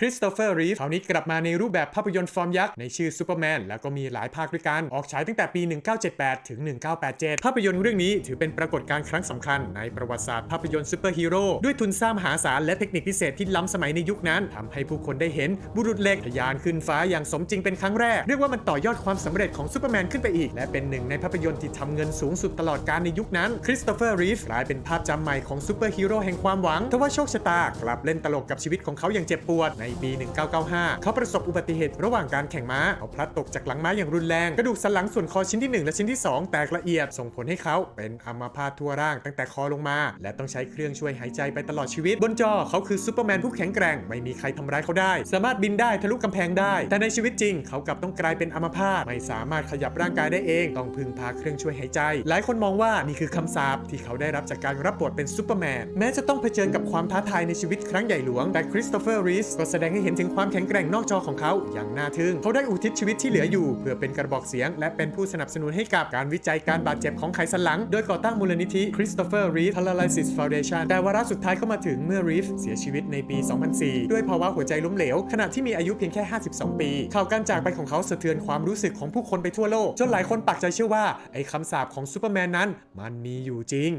คริสโตเฟอร์รีฟคราวนี้กลับมาในรูปแบบภาพยนตร์ฟอร์มยักษ์ในชื่อซูเปอร์แมนแล้วก็มีหลายภาคด้วยกัน ออกฉายตั้งแต่ปี 1978 ถึง 1987 ภาพยนตร์เรื่องนี้ถือเป็นปรากฏการณ์ครั้งสำคัญในประวัติศาสตร์ภาพยนตร์ซูเปอร์ฮีโร่ด้วยทุนสร้างมหาศาลและเทคนิคพิเศษที่ล้ำสมัยในยุคนั้นทำให้ผู้คนได้เห็นบุรุษเหล็กทะยานขึ้นฟ้าอย่างสมจริงเป็นครั้งแรก เรียกว่ามันต่อยอดความสำเร็จของซูเปอร์แมนขึ้นไปอีก และเป็นหนึ่งในภาพยนตร์ที่ทำเงินสูงสุดตลอดกาลในยุคนั้นคริสโตเฟอร์รีฟกลายเป็นภาพจำใหม่ของซูเปอร์ฮีโร่แห่งความหวังทว่าโชคชะตากลับเล่นตลกกับชีวิตของเขาอย่างเจ็บปวดในปี 1995 เขาประสบอุบัติเหตุระหว่างการแข่งม้าเขาพลัดตกจากหลังม้าอย่างรุนแรง กระดูกสันหลังส่วนคอชิ้นที่ 1 และชิ้นที่ 2 แตกละเอียด ส่งผลให้เขาเป็นอัมพาตทั่วร่างตั้งแต่คอลงมา และต้องใช้เครื่องช่วยหายใจไปตลอดชีวิต บนจอเขาคือซูเปอร์แมนผู้แข็งแกร่ง ไม่มีใครทำร้ายเขาได้ สามารถบินได้ทะลุกำแพงได้ แต่ในชีวิตจริง เขากลับต้องกลายเป็นอัมพาตไม่สามารถขยับร่างกายได้เอง ต้องพึ่งพาเครื่องช่วยหายใจ หลายคนมองว่านี่คือคำสาปที่เขาได้รับจากการรับบทเป็นซูเปอร์แมนแม้จะต้องเผชิญกับความท้าทายในชีวิตครั้งใหญ่หลวงแต่คริสโตเฟอร์รีสก็แสดงให้เห็นถึงความแข็งแกร่งนอกจอของเขาอย่างน่าทึ่งเขาได้อุทิศชีวิตที่เหลืออยู่ เพื่อเป็นกระบอกเสียง และเป็นผู้สนับสนุนให้กับการวิจัยการบาดเจ็บของไขสันหลัง โดยก่อตั้งมูลนิธิ Christopher Reeve Paralysis Foundation แต่วาระสุดท้ายเข้ามาถึงเมื่อ Reeve เสียชีวิตในปี 2004 ด้วยภาวะหัวใจล้มเหลว ขณะที่มีอายุเพียงแค่ 52 ปี ข่าวการจากไปของเขาสะเทือนความรู้สึกของผู้คนไปทั่วโลก จนหลายคนปักใจเชื่อว่าไอ้คำสาปของซูเปอร์แมนนั้น มันมีอยู่จริง